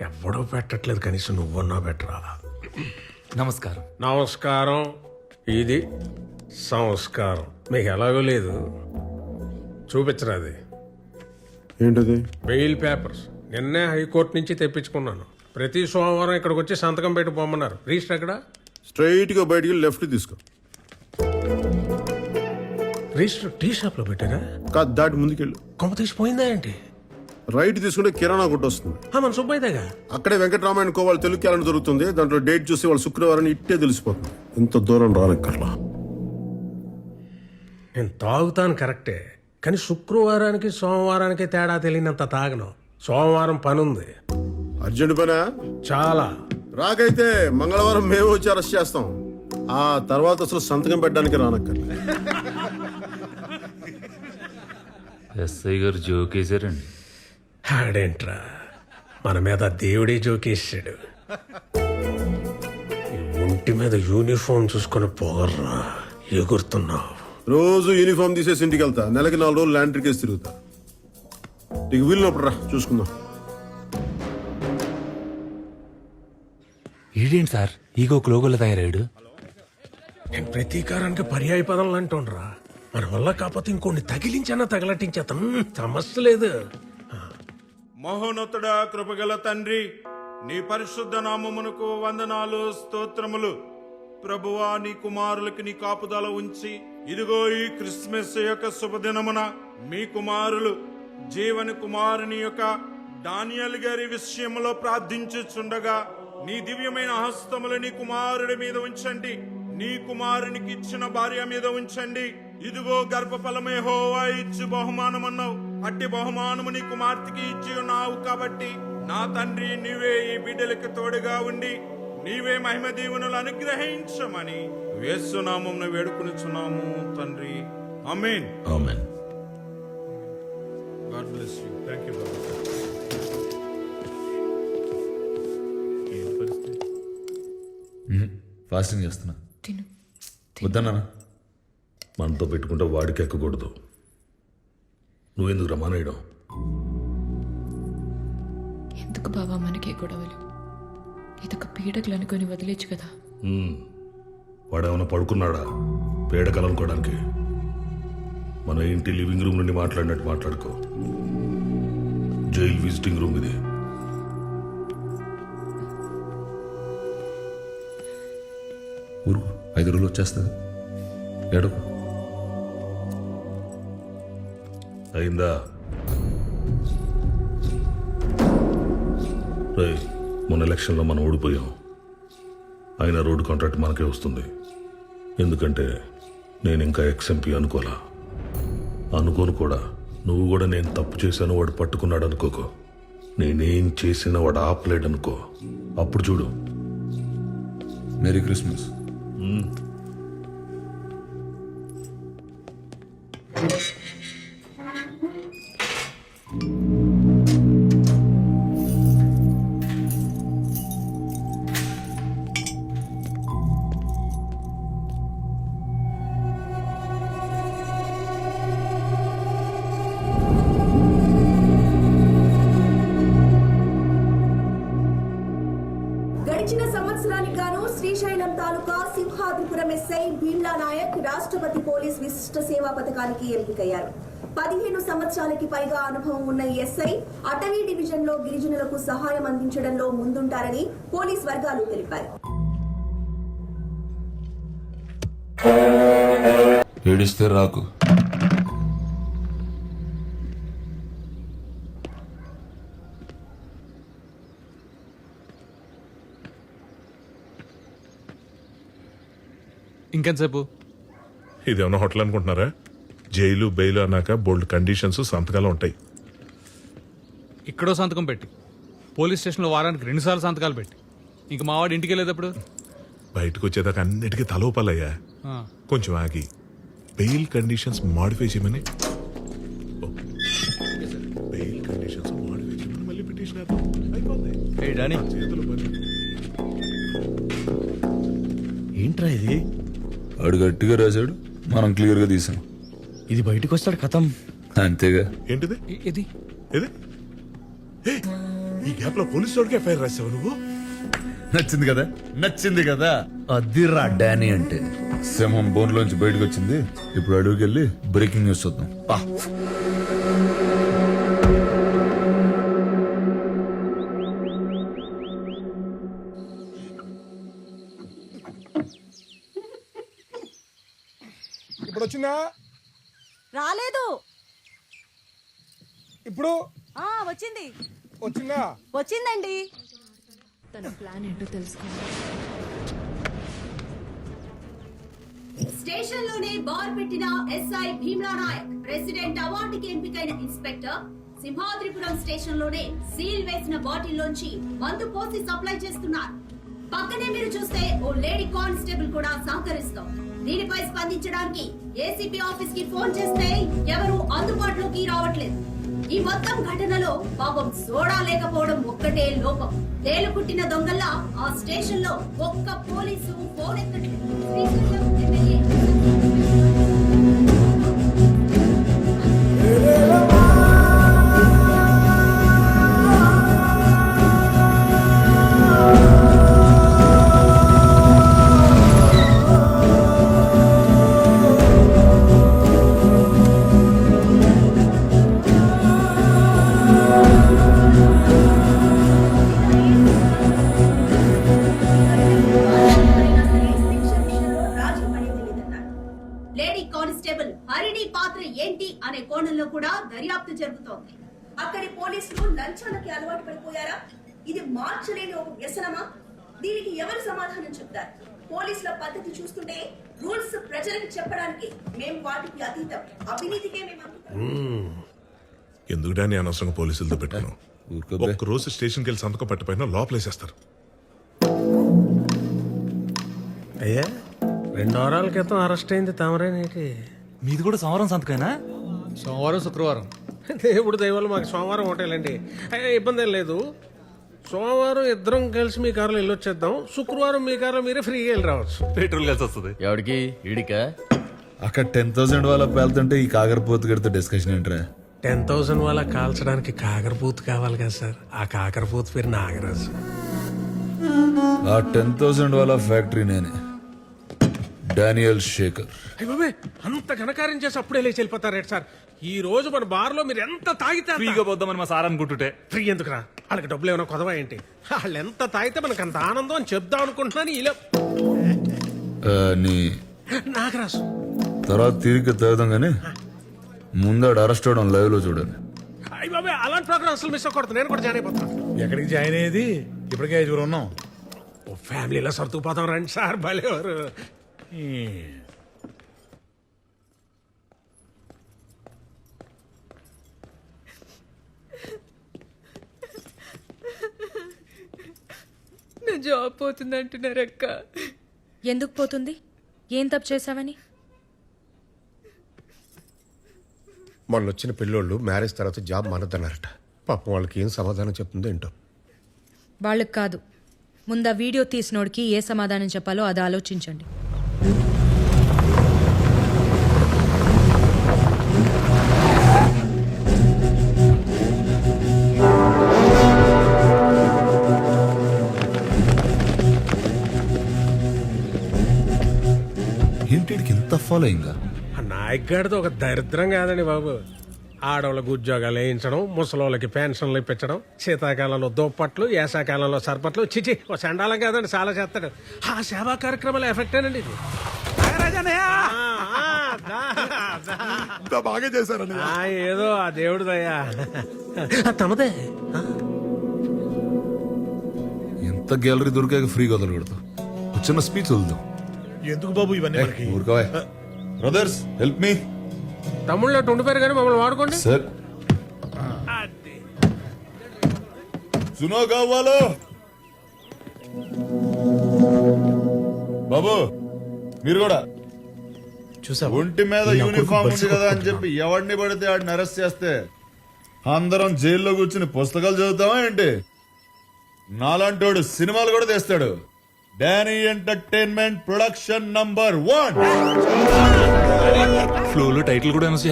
ఎవడో పెట్టట్లేదు కనీసం నువ్వన్నా పెట్టరా నమస్కారం. నమస్కారం. ఇది సంస్కారం. మీకు ఎలాగో లేదు. చూపించరా అది. ఏంటది? Bail papers. నిన్నే హైకోర్టు నుంచి తెప్పించుకున్నాను. ప్రతి సోమవారం ఇక్కడికి వచ్చి సంతకం పెట్టి పొమ్మన్నారు. రిజిస్టర్ ఎక్కడ? స్ట్రైట్గా బయటికి లెఫ్ట్ తీసుకో. రిజిస్టర్ టీ షాప్లో పెట్టారా? కాదు దాటి ముందుకెళ్ళు. కొమ్మ తీసిపోయిందా ఏంటి? రైట్ తీసుకుంటే కిరాణా కొట్టు వస్తుంది. ఆ, మన సుబ్బయ్యదేగా? అక్కడే వెంకటరామాయణ కోవాలి తెలుగు క్యాలెండర్ జరుగుతుంది. దాంట్లో డేట్ చూసి వాళ్ళు శుక్రవారం ఇట్టే తెలిసిపోతుంది. ఇంత దూరం రానక్కర్లా నేను తాగుతాను కరెక్టే కానీ శుక్రవారానికి సోమవారానికి తేడా తెలియనంత తాగను. సోమవారం పనుంది. అర్జెంట్ పనా? చాలా. రాకైతే మంగళవారం మేము వచ్చి అరెస్ట్ చేస్తాం. ఆ తర్వాత అసలు సంతకం పెట్టడానికి రానక్కర్లా. ఎస్ఐ గారు జోకేశారండి ఆడేంట్రా మన మీద దేవుడే జోకేసాడు ఈ ఒంటి మీద యూనిఫామ్ చూసుకొని పోగర్రా ఎగురుతున్నావు. రోజు యూనిఫామ్ తీసేసి ఇంటికి వెళ్తా. నెలకి నాలుగు రోజులు ల్యాండ్రీ కేసు తిరుగుతా. నీకు వీలునప్పుడు రా చూసుకుందాం. ఈడేంటి సార్? ఈగో లోగోలో తయారయ్యాడు. నేను ప్రతీకారానికి పర్యాయ పదాలు అంటుండ్రా. మన వల్ల కాకపోతే ఇంకొన్ని తగిలించన్నా తగలటించేతాం సమస్య లేదు. మహోన్నతుడా కృపగల తండ్రి నీ పరిశుద్ధ నామమునకు వందనాలు స్తోత్రములు. ప్రభువా నీ కుమారులకి నీ కాపుదల ఉంచి ఇదిగో ఈ క్రిస్మస్ యొక్క శుభదినమున మీ కుమారులు జీవన కుమారుని యొక్క డానియల్ గారి విషయంలో ప్రార్థించుచుండగా నీ దివ్యమైన హస్తములు నీ కుమారుడి మీద ఉంచండి. నీ కుమారునికి ఇచ్చిన భార్య మీద ఉంచండి. ఇదిగో గర్భఫలమే హోవా ఇచ్చి బహుమానమన్నావు. అట్టి బహుమానము నీ కుమార్తెకి ఇచ్చి ఉన్నావు కాబట్టి నా తండ్రి నీవే ఈ బిడ్డలకు తోడుగా ఉండి నీవే మహిమ దీవెనలు అనుగ్రహించమని వేస్తున్నాము వేడుకునిచున్నాము తండ్రి. Amin amen. God bless you. Thank you fasting చేస్తున్నా. తిను. వద్దన్నా మనతో పెట్టుకుంటే వాడికి ఎక్కకూడదు. నువ్వెందుకు రమానేయడం ఎందుకు బావా మనకే గొడవలు? ఇదొక పీడకలు అనుకొని వదిలేచ్చు కదా. వాడేమైనా పడుకున్నాడా? పేడకలు అనుకోవడానికి మన ఇంటి లివింగ్ రూమ్ నుండి మాట్లాడినట్టు మాట్లాడుకో. జైల్ విజిటింగ్ రూమ్ ఇది. ఊరు ఐదు రోజులు వచ్చేస్తుంది ఏడో అయిందా? రేయ్ మొన్న ఎలక్షన్లో మనం ఓడిపోయాం. అయినా రోడ్డు కాంట్రాక్ట్ మనకే వస్తుంది. ఎందుకంటే నేను ఇంకా ఎక్స్ఎంపీ అనుకోలా. అనుకోను కూడా. నువ్వు కూడా నేను తప్పు చేశాను వాడు పట్టుకున్నాడు అనుకోకో. నేనేం చేసినా వాడు ఆపలేడు అనుకో అప్పుడు చూడు. మేరీ క్రిస్మస్ శ్రీశైలం తాలూకా సింహాద్రిపురం ఎస్ఐ భీమ్లా నాయక్ రాష్ట్రపతి పోలీస్ విశిష్ట సేవా పథకానికి ఎంపికయ్యారు. పదిహేను సంవత్సరాలకి పైగా అనుభవం ఉన్న ఈ ఎస్ఐ అటవీ డివిజన్లో గిరిజనులకు సహాయం అందించడంలో ముందుంటారని పోలీస్ వర్గాలు తెలిపారు ఏడిస్తే రాకు. ఇంకెంతసేపు? ఇదేమన్నా హోటల్ అనుకుంటున్నారా? జైలు బెయిల్ అన్నాక బోల్డ్ కండిషన్స్ సంతకాలు ఉంటాయి. ఇక్కడో సంతకం పెట్టి పోలీస్ స్టేషన్లో వారానికి రెండుసార్లు సంతకాలు పెట్టి. ఇంక మావాడు ఇంటికి వెళ్ళేటప్పుడు? బయటకు వచ్చేదాకా అన్నిటికీ తలోపాలయ్యా ఆ, కొంచెం ఆగి. బెయిల్ కండిషన్స్ మాడిఫై చేయమని. ఓ. బెయిల్ కండిషన్స్ మాడిఫై చేయమని మళ్ళీ పిటిషన్ వేద్దాం. అయిపోద్ది. ఏయ్ డానీ. చేతులు పని ఏంట్రా ఇది? ఆడు గట్టిగా రాశాడు. మనం క్లియర్గా తీసాం. ఇది బయటకు వస్తాడు కథం. అంతేగా. ఏంటిది? ఇది ఈ గ్యాప్లో పోలీసు వాడికి ఎఫ్ఐఆర్ రాసావు నువ్వు? నచ్చింది కదా? నచ్చింది కదా? అదిరా డానీ అంటే. సింహం బోన్లోంచి బయటకు వచ్చింది. ఇప్పుడు అడుగుకి వెళ్ళి బ్రేకింగ్ న్యూస్ చూద్దాం. పా. ఇప్పుడు వచ్చిందా రాలేదు. ఇప్పుడు? ఆ వచ్చింది. వచ్చిందా? వచ్చిందండి. తన ప్లాన్ ఏంటో తెలుసుకోవాలి స్టేషన్లోనే బార్ పెట్టిన ఎస్ఐ భీమ్లా నాయక్ ప్రెసిడెంట్ అవార్డుకి ఎంపికైన ఇన్స్పెక్టర్ సింహాద్రిపురం స్టేషన్లోనే సీల్ వేసిన బాటిల్ లోంచి మందు పోసి సప్లై చేస్తున్నారు. పక్కనే మీరు చూస్తే ఓ లేడీ కానిస్టేబుల్ కూడా సహకరిస్తాం దీనిపై స్పందించడానికి ఏసీపీ ఆఫీస్కి ఫోన్ చేస్తే ఎవరు అందుబాటులోకి రావట్లేదు. ఈ మొత్తం ఘటనలో పాపం సోడా లేకపోవడం ఒక్కటే లోపం. తేలు పుట్టిన దొంగల్లా ఆ స్టేషన్లో ఒక్క పోలీసు ఫోన్ ఎక్కట్లేదు. ఎమ్మెల్యే కూడా దర్యాప్తు జరుగుతోంది. అక్కడి పోలీసులు లంచాలకి అలవాటు పడిపోయారా? ఇది మార్చలేని ఒక వ్యసనమా? దీనికి ఎవరు సమాధానం చెప్తారు? పోలీసుల పద్ధతి చూస్తుంటే రూల్స్ ప్రజలకు చెప్పడానికి మేము వాటికి అతీతం. అవినీతికే మేము. ఎందుకు డానీ అనవసరంగా పోలీసులతో పెట్టాను. ఒక్క రోజు స్టేషన్కి వెళ్ళి సంతకం పెట్టపోయినా లోపలేసేస్తారు. అయ్యా రెండు వారాల క్రితం అరెస్ట్ అయింది తమరేనేటి మీది కూడా సంవరం సంతకైనా సోమవారం శుక్రవారం. దేవుడు దయవల్ల మాకు సోమవారం హోటల్ అయ్యా ఇబ్బంది ఏం లేదు. సోమవారం ఇద్దరం కలిసి మీ కారులో వెళ్ళొచ్చేద్దాం శుక్రవారం మీ కారులో మీరే ఫ్రీగా వెళ్ళి రావచ్చు. పెట్రోల్ కలిసి వస్తుంది. ఎవడికి? ఇడికా అక్కడ టెన్ థౌసండ్ వాళ్ళ పేలుతుంటే ఈ కాకరపోతు గడితో డిస్కషన్ ఏంట్రా? టెన్ థౌసండ్ వాళ్ళ కాల్చడానికి కాకరపూత్ కావాలి కదా సార్. ఆ కాకరపూత్ పేరు నాగరాజు. ఆ టెన్ థౌసండ్ వాళ్ళ ఫ్యాక్టరీ నేనే. డానియల్ శేఖర్. అయ్య బాబే అంత ఘనకార్యం చేసి అప్పుడే లేచి వెళ్ళిపోతారేంటి సార్. ఈ రోజు మన బార్లో మీరు ఎంత తాగితే ఫ్రీగా పోద్దామని మా సార్ అనుకుంటుంటే. ఫ్రీ ఎందుకురా? వాళ్ళకి డబ్బులు ఏమైనా కొదవా ఏంటి? వాళ్ళు ఎంత తాగితే మనకు అంత ఆనందం అని చెప్దాం అనుకుంటున్నాను ఇలా నాగరాజు. తర్వాత తిరిగి తాగుదాం కానీ ముందాడు అరెస్ట్ అవడం లైవ్లో చూడండి. అయ్య బాబే అలాంటి ప్రోగ్రామ్ అసలు మిస్ అవ్వకూడదు. నేను కూడా జాయిన్ అయిపోతాను. ఎక్కడికి జాయిన్ అయ్యేది? ఇప్పటికే ఐదుగురు ఉన్నాం. ఓ ఫ్యామిలీలో సర్దుకుపోతాం రండి సార్ భలేవారు జాబ్ పోతుంది అంటున్నారు అక్క ఎందుకు పోతుంది? ఏం తప్పు చేశావని? మొన్న వచ్చిన పిల్లోళ్ళు మ్యారేజ్ తర్వాత జాబ్ మానద్దన్నారట. పాపం వాళ్ళకి ఏం సమాధానం చెప్తుందో ఏంటో. వాళ్ళకి కాదు. ముందు ఆ వీడియో తీసినోడికి ఏ సమాధానం చెప్పాలో అది ఆలోచించండి. ఏంటికి ఇంత ఫాలో అయిందా? ఆ నాయక్ గారిది ఒక దరిద్రం కాదండి బాబు. ఆడవాళ్ళకి ఉద్యోగాలు వేయించడం ముసలోళ్ళకి పెన్షన్లు ఇప్పించడం శీతాకాలంలో దుప్పట్లు వేసాకాలంలో సర్పట్లు. చిచి ఓ చండాలం కాదండి చాలా చేస్తాడు. ఆ సేవా కార్యక్రమాల ఎఫెక్టేనండి ఇది. ఆ, ఆ, దా, దా. బాగా చేశారని ఆ, ఏదో ఆ దేవుడు దయ్యా తమదే. ఎంత గ్యాలరీ దొరికాక ఫ్రీగా వదలకూడదు చిన్న స్పీచ్ వదులుదాం. ఎందుకు బాబు ఇవన్నీ ఊరుకోవా. బ్రదర్స్ హెల్ప్ మీ తమ్ముళ్ళు అటు ఉండిపోయారు కానీ మమ్మల్ని వాడుకోండి. సార్. సునో కావాలో? బాబు మీరు కూడా. చూసా ఒంటి మీద యూనిఫామ్ ఉంది కదా అని చెప్పి ఎవడిని పడితే ఆడిని అరెస్ట్ చేస్తే అందరం జైల్లో కూర్చుని పుస్తకాలు చదువుతామా ఏంటి? నాలాంటోడు సినిమాలు కూడా తెస్తాడు. Danny entertainment production number one ఫ్లోలో టైటిల్ కూడా అనౌన్స్